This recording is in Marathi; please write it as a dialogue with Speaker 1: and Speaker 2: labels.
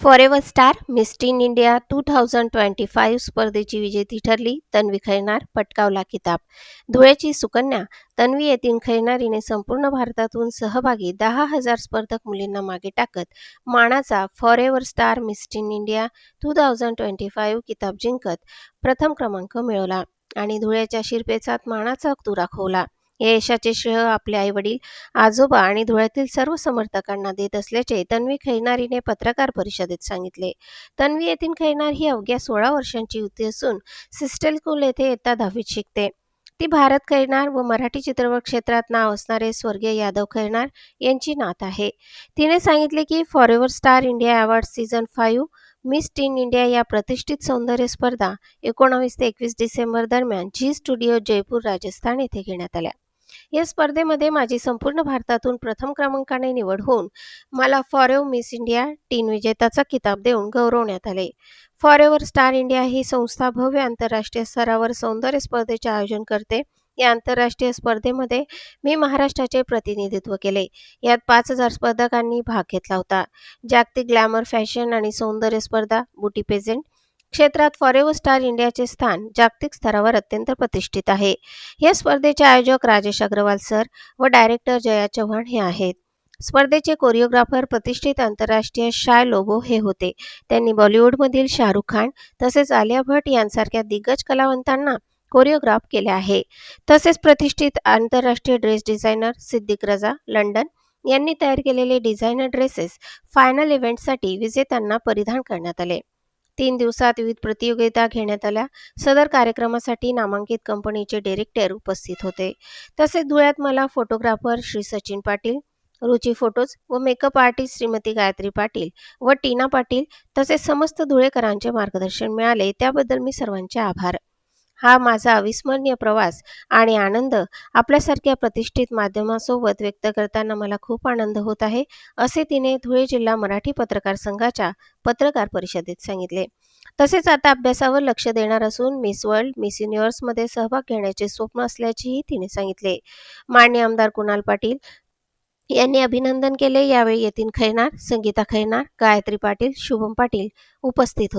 Speaker 1: Forever star miss teen India two thousand twenty five स्पर्धेची विजेती ठरली तन्वी खैनार पटकावला किताब धुळ्याची सुकन्या तन्वी येथील खैनारीने संपूर्ण भारतातून सहभागी दहा हजार स्पर्धक मुलींना मागे टाकत मानाचा forever star miss teen India two thousand twenty five किताब जिंकत प्रथम क्रमांक मिळवला आणि धुळ्याच्या शिरपेचात मानाचा तुरा खोवला या यशाचे श्रेय आपले आईवडील आजोबा आणि धुळ्यातील सर्व समर्थकांना देत असल्याचे तन्वी खैनारीने पत्रकार परिषदेत सांगितले. तन्वी येथील खैनार ही अवघ्या सोळा वर्षांची युती असून सिस्टल येथे येता दहावीत शिकते. ती भारत खैरनार व मराठी चित्रपट क्षेत्रात नाव असणारे स्वर्गीय यादव खैरनार यांची नात आहे. तिने सांगितले की forever star India award season five miss teen India या प्रतिष्ठित सौंदर्य स्पर्धा एकोणावीस ते एकवीस डिसेंबर दरम्यान झी स्टुडिओ जयपूर राजस्थान येथे घेण्यात आल्या. या स्पर्धेमध्ये माझी संपूर्ण भारतातून प्रथम क्रमांकाने निवड होऊन मला फॉरेव मिस इंडिया टीन विजेताचा किताब देऊन गौरवण्यात आले. फॉरेवर स्टार इंडिया ही संस्था भव्य आंतरराष्ट्रीय स्तरावर सौंदर्य स्पर्धेचे आयोजन करते. या आंतरराष्ट्रीय स्पर्धेमध्ये मी महाराष्ट्राचे प्रतिनिधित्व केले. यात पाच हजार स्पर्धकांनी भाग घेतला होता. जागतिक ग्लॅमर फॅशन आणि सौंदर्य स्पर्धा बुटी पेझेंट क्षेत्रात फॉरेव्हर स्टार इंडियाचे स्थान जागतिक स्तरावर अत्यंत प्रतिष्ठित आहे. या स्पर्धेचे आयोजक राजेश अग्रवाल सर व डायरेक्टर जया चव्हाण हे आहेत. स्पर्धेचे कोरिओग्राफर प्रतिष्ठित आंतरराष्ट्रीय शाय लोबो हे होते. त्यांनी बॉलिवूडमधील शाहरुख खान तसेच आलिया भट यांसारख्या दिग्गज कलावंतांना कोरिओग्राफ केले आहे. तसेच प्रतिष्ठित आंतरराष्ट्रीय ड्रेस डिझायनर सिद्दिक रजा लंडन यांनी तयार केलेले डिझायनर ड्रेसेस फायनल इव्हेंटसाठी विजेत्यांना परिधान करण्यात आले. तीन दिवसात विविध प्रतियोगिता घेण्यात आल्या. सदर कार्यक्रमासाठी नामांकित कंपनीचे डिरेक्टर उपस्थित होते. तसेच धुळ्यात मला फोटोग्राफर श्री सचिन पाटील रुची फोटोज व मेकअप आर्टिस्ट श्रीमती गायत्री पाटील व टीना पाटील तसेच समस्त धुळेकरांचे मार्गदर्शन मिळाले. त्याबद्दल मी सर्वांचे आभार. हा माझा अविस्मरणीय प्रवास आणि आनंद आपल्यासारख्या प्रतिष्ठित माध्यमासोबत व्यक्त करताना मला खूप आनंद होत आहे असे तिने धुळे जिल्हा मराठी पत्रकार संघाच्या पत्रकार परिषदेत सांगितले. तसेच आता अभ्यासावर लक्ष देणार असून मिस वर्ल्ड मिस युनिव्हर्समध्ये सहभाग घेण्याचे स्वप्न असल्याचेही तिने सांगितले. मान्य आमदार कुणाल पाटील यांनी अभिनंदन केले. यावेळी यतीन खैनार संगीता खैनार गायत्री पाटील शुभम पाटील उपस्थित होते.